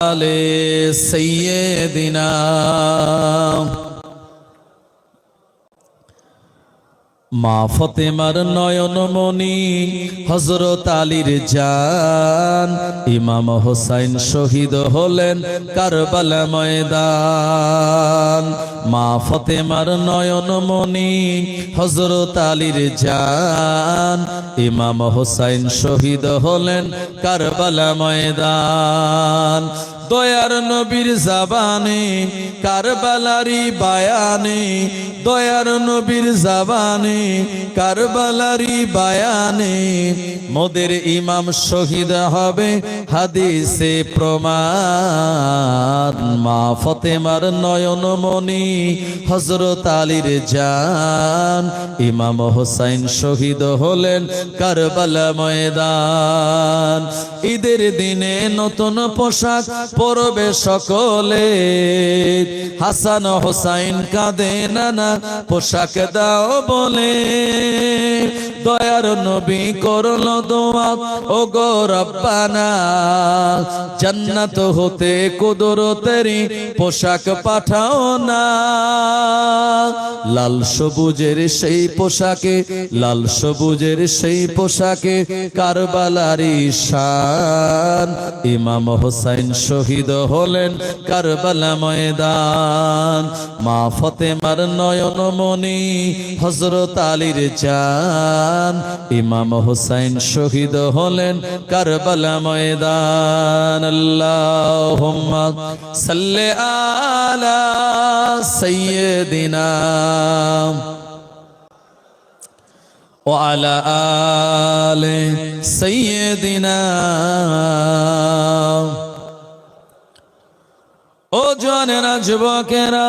আলে সৈয়দিনা মা ফতেমার নয়নমণি হজরত আলীর জান, ইমাম হোসাইন শহীদ হলেন কারবালা ময়দান। মা ফতেমার নয়নমণি হজরত আলীর জান, ইমাম হোসাইন শহীদ হলেন কারবালা ময়দান। দয়ার নবীর জাবানে, কারবালারি বায়ানে, দয়ার নবীর জাবানে, কারবালারি বায়ানে। মোদের ইমাম শহীদ হবে হাদিসে প্রমাণ। মা ফতেমার নয়নমণি হজরত আলীর জান। ইমাম হোসাইন শহীদ হলেন কারবালা ময়দান। ঈদের দিনে নতুন পোশাক পরবে সকলে। হাসান হোসাইন কাঁদে, নানা পোশাক দাও বলে। দয়ার নবী করল দোয়া ও গো রব্বানা। জান্নাত হতে কুদরতেরি পোশাক পাঠাও না। লাল সবুজের সেই পোশাকে, লাল সবুজের সেই পোশাকে কারবালারি শান। ইমাম হোসাইন শহীদ হলেন কারবালা ময়দান। মা ফতেমার নয়নমণি হজরত আলীর চান। ইমাম হোসাইন শহীদ হলেন কারবালা ময়দান। আল্লাহ সাল্লে আলা সৈয়দিনা وعلى آل سيدنا ও জনেরা যুবকেরা